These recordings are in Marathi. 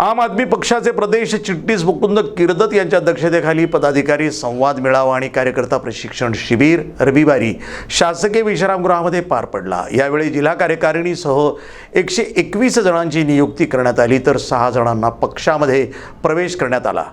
आम आदमी पक्षाचे प्रदेश चिटणीस मुकुंद किर्दत यांच्या अध्यक्षतेखाली पदाधिकारी संवाद मेळावा आणि कार्यकर्ता प्रशिक्षण शिबिर रविवारी शासकीय विश्रामगृहामध्ये पार पडला. यावेळी जिल्हा कार्यकारिणीसह एकशे एकवीस जणांची नियुक्ती करण्यात आली तर सहा जणांना पक्षामध्ये प्रवेश करण्यात आला.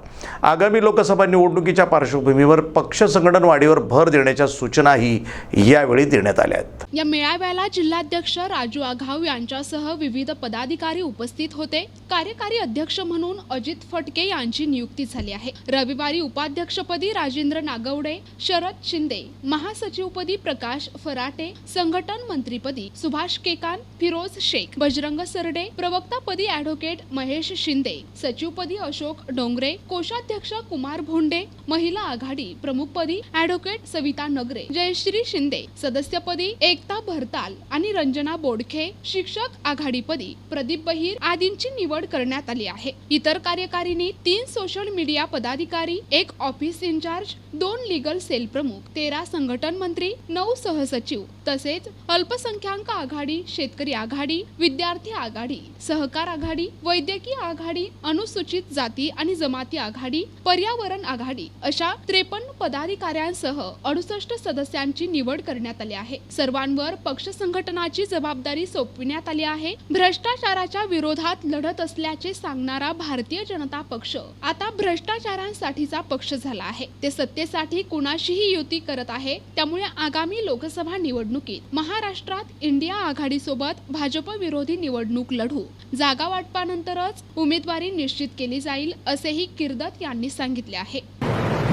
आगामी लोकसभा निवडणुकीच्या पार्श्वभूमीवर पक्ष संघटन वाढीवर भर देण्याच्या सूचनाही यावेळी देण्यात आल्या आहेत. या मेळाव्याला जिल्हाध्यक्ष राजू आघाव यांच्यासह विविध पदाधिकारी उपस्थित होते. कार्यकारी अध्यक्ष म्हणून अजित फटके यांची नियुक्ती झाली आहे. रविवारी उपाध्यक्षपदी राजेंद्र नागवडे शरद शिंदे महासचिवपदी प्रकाश फराटे संघटन मंत्रीपदी सुभाष केकान फिरोज शेख बजरंग सरडे प्रवक्तापदी ॲडव्होकेट महेश शिंदे सचिवपदी अशोक डोंगरे कोषाध्यक्ष कुमार भोंडे महिला आघाडी प्रमुखपदी अॅडव्होकेट सविता नगरे जयश्री शिंदे सदस्यपदी एकता भरताल आणि रंजना बोडखे शिक्षक आघाडीपदी प्रदीप बहिर आदींची निवड करण्यात आली. आहे. इतर कार्यकारिणी तीन सोशल मीडिया पदाधिकारी एक ऑफिस इन्चार्ज दोन लीगल सेल प्रमुख तेरा संघटन मंत्री नऊ सहसचिव. तसेच अल्पसंख्याक आघाडी शेतकरी आघाडी विद्यार्थी आघाडी सहकार आघाडी वैद्यकीय आघाडी अनुसूचित जाती आणि जमाती आघाडी पर्यावरण आघाडी अशा त्रेपन्न पदाधिकाऱ्यांसह अडुसष्ट सदस्यांची निवड करण्यात आली आहे. सर्वांवर पक्ष संघटनाची जबाबदारी सोपविण्यात आली आहे. भ्रष्टाचाराच्या विरोधात लढत असल्याचे सांगणारा भारतीय जनता पक्ष आता भ्रष्टाचारांसाठीचा पक्ष झाला आहे. ते सत्तेसाठी कुणाशीही युती करत आहे त्यामुळे आगामी लोकसभा निवडणुकीत महाराष्ट्रात इंडिया आघाडीसोबत भाजप विरोधी निवडणूक लढू. जागा वाटपानंतरच उमेदवारी निश्चित केली जाईल असेही किर्दत यांनी सांगितले आहे.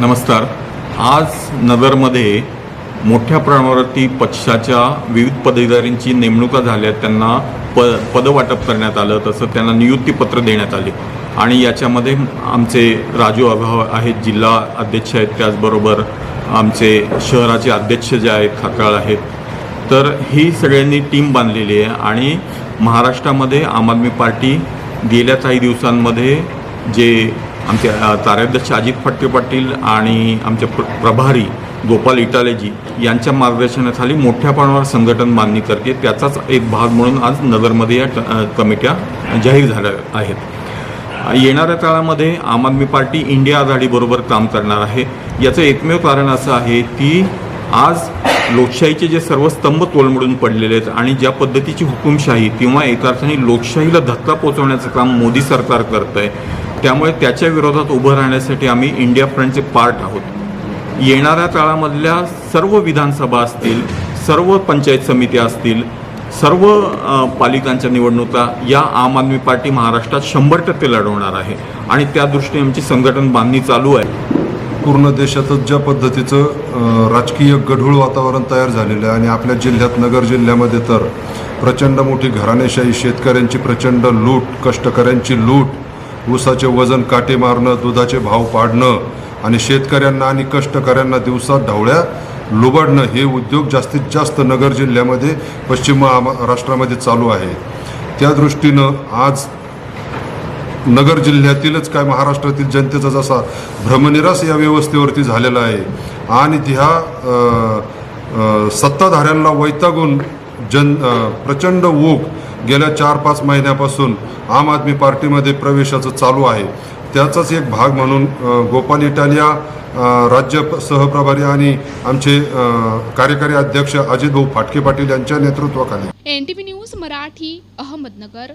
नमस्कार. आज नगरमध्ये मोठ्या प्रमाणावरती पक्षाच्या विविध पदाधिकाऱ्यांची नेमणुका झाल्या त्यांना प पदवाटप करण्यात आलं तसं त्यांना नियुक्तीपत्र देण्यात आले. आणि याच्यामध्ये आमचे राजू अभाव आहेत जिल्हा अध्यक्ष आहेत त्याचबरोबर आमचे शहराचे अध्यक्ष जे आहेत खाकाळ आहेत तर ही सगळ्यांनी टीम बांधलेली आहे आणि महाराष्ट्रामध्ये आम आदमी पार्टी गेल्या काही दिवसांमध्ये जे आमचे अ, ताराध्यक्ष अजित फटके पाटील आणि आमचे प्र प्रभारी गोपाल इटालेजी यांच्या मार्गदर्शनाखाली मोठ्या प्रमाणावर संघटन बांधणी करते. त्याचाच एक भाग म्हणून आज नगरमध्ये या कमिट्या जाहीर झाल्या आहेत. येणाऱ्या काळामध्ये आम आदमी पार्टी इंडिया आघाडीबरोबर काम करणार आहे. याचं एकमेव कारण असं आहे की आज लोकशाहीचे जे सर्व स्तंभ तोलमडून पडलेले आहेत आणि ज्या पद्धतीची हुकुमशाही किंवा एका अर्थाने लोकशाहीला धक्का पोचवण्याचं काम मोदी सरकार करत आहे त्यामुळे त्याच्या विरोधात उभं राहण्यासाठी आम्ही इंडिया फ्रंटचे पार्ट आहोत. येणाऱ्या काळामधल्या सर्व विधानसभा असतील सर्व पंचायत समित्या असतील सर्व पालिकांच्या निवडणुका या आम आदमी पार्टी महाराष्ट्रात शंभर टक्के लढवणार आहे. आणि त्या दृष्टीने आमची संघटन बांधणी चालू आहे. पूर्ण देशातच ज्या पद्धतीचं राजकीय गढूळ वातावरण तयार झालेलं आहे आणि आपल्या जिल्ह्यात नगर जिल्ह्यामध्ये तर प्रचंड मोठी घराणेशाही शेतकऱ्यांची प्रचंड लूट कष्टकऱ्यांची लूट ऊसाचे वजन काटे मारणं दुधाचे भाव पाडणं आणि शेतकऱ्यांना आणि कष्टकऱ्यांना दिवसात ढवळ्या लुबाडणं हे उद्योग जास्तीत जास्त नगर जिल्ह्यामध्ये पश्चिम महाराष्ट्रामध्ये चालू आहे. त्या दृष्टीनं आज नगर जिल्ह्यातीलच काय महाराष्ट्रातील जनतेचा जसा भ्रमनिरास या व्यवस्थेवरती झालेला आहे. आणि ह्या सत्ताधाऱ्यांना वैतागून जन प्रचंड ओघ गेल्या चार पाच महिन्यापासून आम आदमी पार्टीमध्ये प्रवेशाचं चालू आहे. त्याचाच एक भाग म्हणून गोपाल इटालिया राज्य सहप्रभारी आणि आमचे कार्यकारी अध्यक्ष अजित भाऊ फाटके पाटील यांच्या नेतृत्वाखाली. NTV news Marathi Ahmednagar.